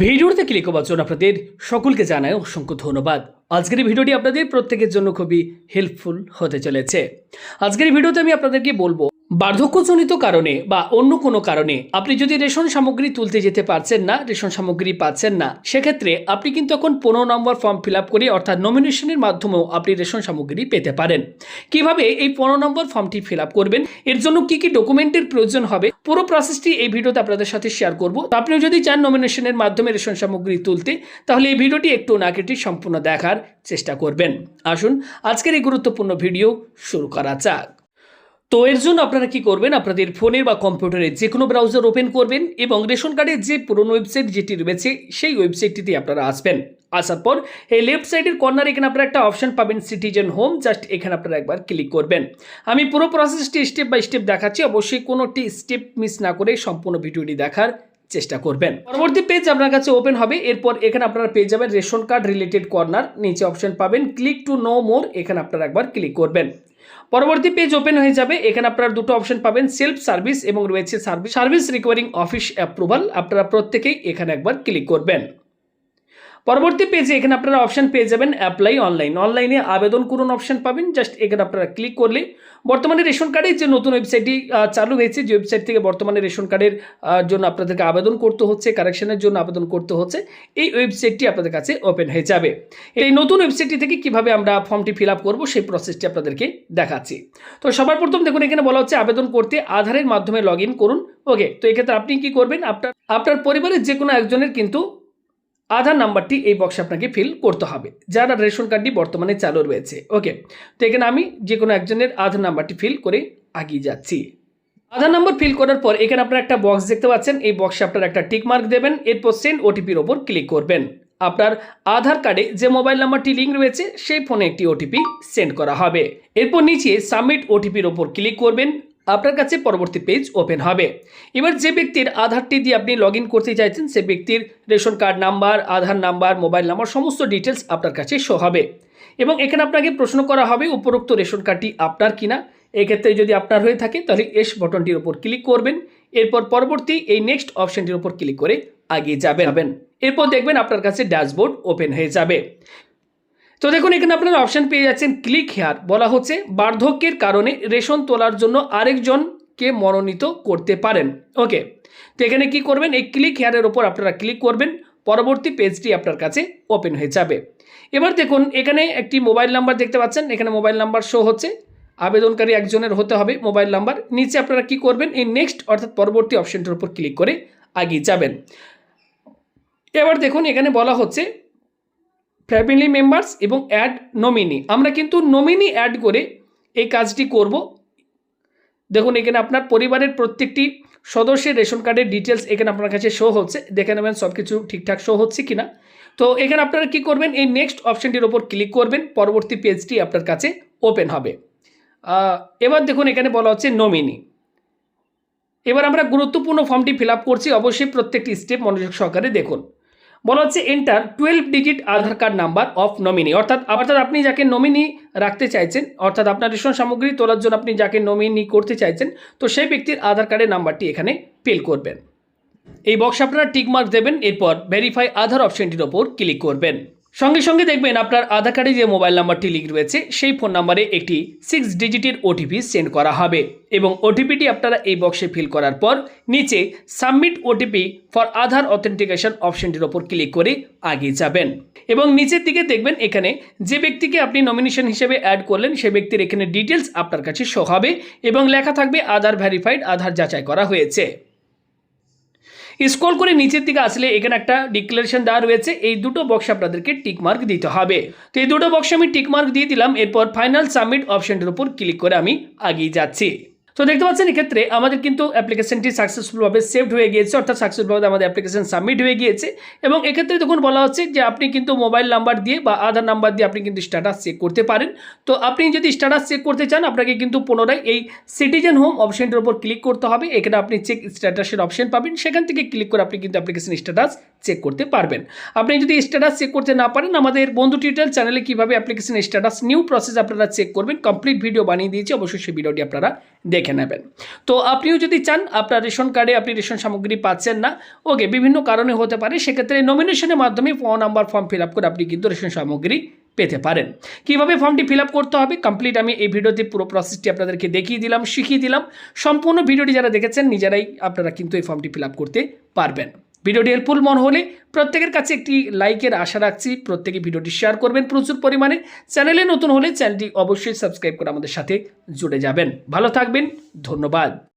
ভিডিওতে ক্লিক করার জন্য আপনাদের সকলকে জানায় অসংখ্য ধন্যবাদ। আজকের এই ভিডিওটি আপনাদের প্রত্যেকের জন্য খুবই হেল্পফুল হতে চলেছে। আজকের এই ভিডিওতে আমি আপনাদেরকে বলব বার্ধক্যজনিত কারণে বা অন্য কোনো কারণে আপনি যদি রেশন সামগ্রী তুলতে যেতে পারছেন না, রেশন সামগ্রী পাচ্ছেন না, সেক্ষেত্রে আপনি কিন্তু এখন পনেরো নম্বর ফর্ম ফিল আপ করে অর্থাৎ নমিনেশনের মাধ্যমেও আপনি রেশন সামগ্রী পেতে পারেন। কীভাবে এই পনেরো নম্বর ফর্মটি ফিল আপ করবেন? এর জন্য কি কি ডকুমেন্টের প্রয়োজন হবে? পুরো প্রসেসটি এই ভিডিওতে আপনাদের সাথে শেয়ার করব। আপনিও যদি চান নমিনেশনের মাধ্যমে রেশন সামগ্রী তুলতে, তাহলে এই ভিডিওটি একটু না কেটে সম্পূর্ণ দেখার চেষ্টা করবেন। আসুন, আজকের এই গুরুত্বপূর্ণ ভিডিও শুরু করা যাক। তো এর জন্য আপনারা কি করবেন? আপনাদের ফোনের বা কম্পিউটারে যে কোনো ব্রাউজার ওপেন করবেন এবং রেশন কার্ডের যে পুরনো ওয়েবসাইট যেটি রয়েছে, সেই ওয়েবসাইটটিতে আপনারা আসবেন। আসার পর এই লেফট সাইডের কর্নার এখানে আপনারা একটা অপশন পাবেন, সিটিজেন হোম। জাস্ট এখানে আপনারা একবার ক্লিক করবেন। আমি পুরো প্রসেসটি স্টেপ বাই স্টেপ দেখাচ্ছি। অবশ্যই কোনোটি স্টেপ মিস না করে সম্পূর্ণ ভিডিওটি দেখার চেষ্টা করবেন। পরবর্তী পেজ আপনার কাছে ওপেন হবে। এরপর এখানে আপনারা পেয়ে যাবেন রেশন কার্ড রিলেটেড কর্নার। নিচে অপশন পাবেন ক্লিক টু নো মোর। এখানে আপনারা একবার ক্লিক করবেন। পরবর্তী পেজ ওপেন হয়ে যাবে। এখানে আপনারা দুটো অপশন পাবেন সেলফ সার্ভিস এবং রয়েছে service service requiring office approval আপনারা প্রত্যেকেই এখানে একবার ক্লিক করবেন। পরবর্তী পেজে এখানে আপনারা অপশন পেয়ে যাবেন অ্যাপ্লাই অনলাইন অনলাইনে আবেদন করুন অপশন পাবেন। জাস্ট এখানে আপনারা ক্লিক করলে বর্তমানে রেশন কার্ডের যে নতুন ওয়েবসাইটটি চালু হয়েছে, যে ওয়েবসাইট থেকে বর্তমানে রেশন কার্ডের জন্য আপনাদেরকে আবেদন করতে হচ্ছে কারেকশনের জন্য আবেদন করতে হচ্ছে, এই ওয়েবসাইটটি আপনাদের কাছে ওপেন হয়ে যাবে। এই নতুন ওয়েবসাইটটি থেকে কীভাবে আমরা ফর্মটি ফিল আপ করব, সেই প্রসেসটি আপনাদেরকে দেখাচ্ছি। তো সবার প্রথম দেখুন, এখানে বলা হচ্ছে আবেদন করতে আধারের মাধ্যমে লগ করুন। ওকে তো এক্ষেত্রে আপনি কি করবেন? আপনার আপনার পরিবারের যে কোনো একজনের কিন্তু আধার নাম্বারটি এই বক্সে আপনাকে ফিল করতে হবে। যার রেশন কার্ডটি বর্তমানে চালু রয়েছে। ওকে তো এখানে আমি যে কোনো একজনের আধার নাম্বারটি ফিল করে আগিয়ে যাচ্ছি। আধার নাম্বার ফিল করার পর এখানে আপনারা একটা বক্স দেখতে পাচ্ছেন। এই বক্সে আপনারা একটা টিক মার্ক দেবেন। এরপর সেন্ড ওটিপির ওপর ক্লিক করবেন। আপনার আধার কার্ডে যে মোবাইল নাম্বারটি লিঙ্ক রয়েছে, সেই ফোনে একটি ওটিপি সেন্ড করা হবে। এরপর নিচে সাবমিট ওটিপির ওপর ক্লিক করবেন। আপনার কাছে পরবর্তী পেজ ওপেন হবে। এবার যে ব্যক্তির আধারটি দিয়ে আপনি লগ করতে চাইছেন, সে ব্যক্তির ration card number Aadhaar number mobile number সমস্ত ডিটেলস আপনার কাছে শো হবে। এবং এখানে আপনাকে প্রশ্ন করা হবে, উপরোক্ত রেশন কার্ডটি আপনার কিনা? এক্ষেত্রে যদি আপনার হয়ে থাকে, তাহলে এস বটনটির উপর ক্লিক করবেন। এরপর পরবর্তী এই নেক্সট অপশনটির উপর ক্লিক করে আগিয়ে যাবেন। এরপর দেখবেন আপনার কাছে ড্যাশবোর্ড ওপেন হয়ে যাবে। তো দেখুন, এখানে আপনারা অপশন পেয়ে যাচ্ছেন ক্লিক হেয়ার বলা হচ্ছে, বার্ধক্যের কারণে রেশন তোলার জন্য আরেকজনকে মনোনীত করতে পারেন। ওকে তো এখানে কি করবেন? এই ক্লিক হেয়ারের ওপর আপনারা ক্লিক করবেন, পরবর্তী পেজটি আপনার কাছে ওপেন হয়ে যাবে। এবার দেখুন, এখানে একটি মোবাইল নাম্বার দেখতে পাচ্ছেন। এখানে মোবাইল নাম্বার শো হচ্ছে। আবেদনকারী একজনের হতে হবে মোবাইল নাম্বার নিচে আপনারা কি করবেন? এই নেক্সট অর্থাৎ পরবর্তী অপশনটির উপর ক্লিক করে আগিয়ে যাবেন। এবার দেখুন, এখানে বলা হচ্ছে ফ্যামিলি মেম্বার্স এবং অ্যাড নমিনি আমরা কিন্তু নমিনি অ্যাড করে এই কাজটি করব। দেখুন, এখানে আপনার পরিবারের প্রত্যেকটি সদস্যের রেশন কার্ডের ডিটেলস এখানে আপনার কাছে শো হচ্ছে। দেখে নেবেন সব কিছু ঠিকঠাক শো হচ্ছে কিনা। তো এখানে আপনারা কি করবেন? এই নেক্সট অপশনটির ওপর ক্লিক করবেন। পরবর্তী পেজটি আপনার কাছে ওপেন হবে। এবার দেখুন, এখানে বলা হচ্ছে নমিনি এবার আমরা গুরুত্বপূর্ণ ফর্মটি ফিল করছি। অবশ্যই প্রত্যেকটি স্টেপ মনোযোগ সহকারে দেখুন। বলা হচ্ছে enter twelve digit Aadhaar card number of nominee অর্থাৎ অর্থাৎ আপনি যাকে নমিনি রাখতে চাইছেন, অর্থাৎ আপনার রেশন সামগ্রী তোলার জন্য আপনি যাকে নমিনি করতে চাইছেন, তো সেই ব্যক্তির আধার কার্ডের নাম্বারটি এখানে ফিল করবেন। এই বক্সে আপনারা টিকমার্ক দেবেন, এরপর ভেরিফাই আধার অপশনটির ওপর ক্লিক করবেন। সঙ্গে সঙ্গে দেখবেন আপনার আধার কার্ডে যে মোবাইল নাম্বারটি লিঙ্ক রয়েছে, সেই ফোন নাম্বারে একটি সিক্স ডিজিটের ওটিপি সেন্ড করা হবে এবং ওটিপিটি আপনারা এই বক্সে ফিল করার পর নিচে submit OTP for Aadhaar authentication অপশনটির ওপর ক্লিক করে আগিয়ে যাবেন। এবং নিচের দিকে দেখবেন এখানে যে ব্যক্তিকে আপনি নমিনেশন হিসেবে অ্যাড করলেন, সে ব্যক্তির এখানে ডিটেলস আপনার কাছে শো হবে এবং লেখা থাকবে আধার ভ্যারিফাইড আধার যাচাই করা হয়েছে। স্ক্রল করে নিচের দিকে আসলে এখানে একটা ডিক্লারেশন দেওয়া রয়েছে। এই দুটো বক্স আপনাদেরকে টিকমার্ক দিতে হবে। তো এই দুটো বক্সে আমি টিকমার্ক দিয়ে দিলাম, এরপর ফাইনাল সাবমিট অপশানটির উপর ক্লিক করে আমি আগিয়ে যাচ্ছি। তো দেখতে পাচ্ছেন, এক্ষেত্রে আমাদের কিন্তু অ্যাপ্লিকেশনটি সাকসেসফুলভাবে সেভড হয়ে গিয়েছে, অর্থাৎ সাকসেসফুলভাবে আমাদের অ্যাপ্লিকেশন সাবমিট হয়ে গিয়েছে। এবং এক্ষেত্রে দেখুন, বলা হচ্ছে যে আপনি কিন্তু মোবাইল নাম্বার দিয়ে বা আধার নাম্বার দিয়ে আপনি কিন্তু স্ট্যাটাস চেক করতে পারেন। তো আপনি যদি স্ট্যাটাস চেক করতে চান, আপনাকে কিন্তু পুনরায় এই সিটিজেন হোম অপশনটির উপর ক্লিক করতে হবে। এখানে আপনি চেক স্ট্যাটাসের অপশন পাবেন, সেখান থেকে ক্লিক করে আপনি কিন্তু অ্যাপ্লিকেশন স্ট্যাটাস চেক করতে পারবেন। আপনি যদি স্ট্যাটাস চেক করতে না পারেন, আমাদের বন্ধু টিউটাল চ্যানেলে কীভাবে অ্যাপ্লিকেশন স্ট্যাটাস নিউ প্রসেস আপনারা চেক করবেন কমপ্লিট ভিডিও বানিয়ে দিয়েছি, অবশ্যই সেই ভিডিওটি আপনারা দেখে দেখে নেবেন। তো আপনিও যদি চান, আপনার রেশন কার্ডে আপনি রেশন সামগ্রী পাচ্ছেন না, ওকে, বিভিন্ন কারণে হতে পারে, সেক্ষেত্রে নমিনেশনের মাধ্যমে phone number form fill up করে আপনি কিন্তু রেশন সামগ্রী পেতে পারেন। কীভাবে ফর্মটি ফিল করতে হবে? কমপ্লিট আমি এই ভিডিওতে পুরো প্রসেসটি আপনাদেরকে দেখিয়ে দিলাম, শিখিয়ে দিলাম। সম্পূর্ণ ভিডিওটি যারা দেখেছেন, নিজেরাই আপনারা কিন্তু এই ফর্মটি ফিল করতে পারবেন। ভিডিওটি হেল্পফুল মন হলে প্রত্যেকের কাছে একটি লাইকের আশা রাখছি। প্রত্যেকে ভিডিওটি শেয়ার করবেন প্রচুর পরিমাণে। চ্যানেলে নতুন হলে চ্যানেলটি অবশ্যই সাবস্ক্রাইব করে আমাদের সাথে জুড়ে যাবেন। ভালো থাকবেন, ধন্যবাদ।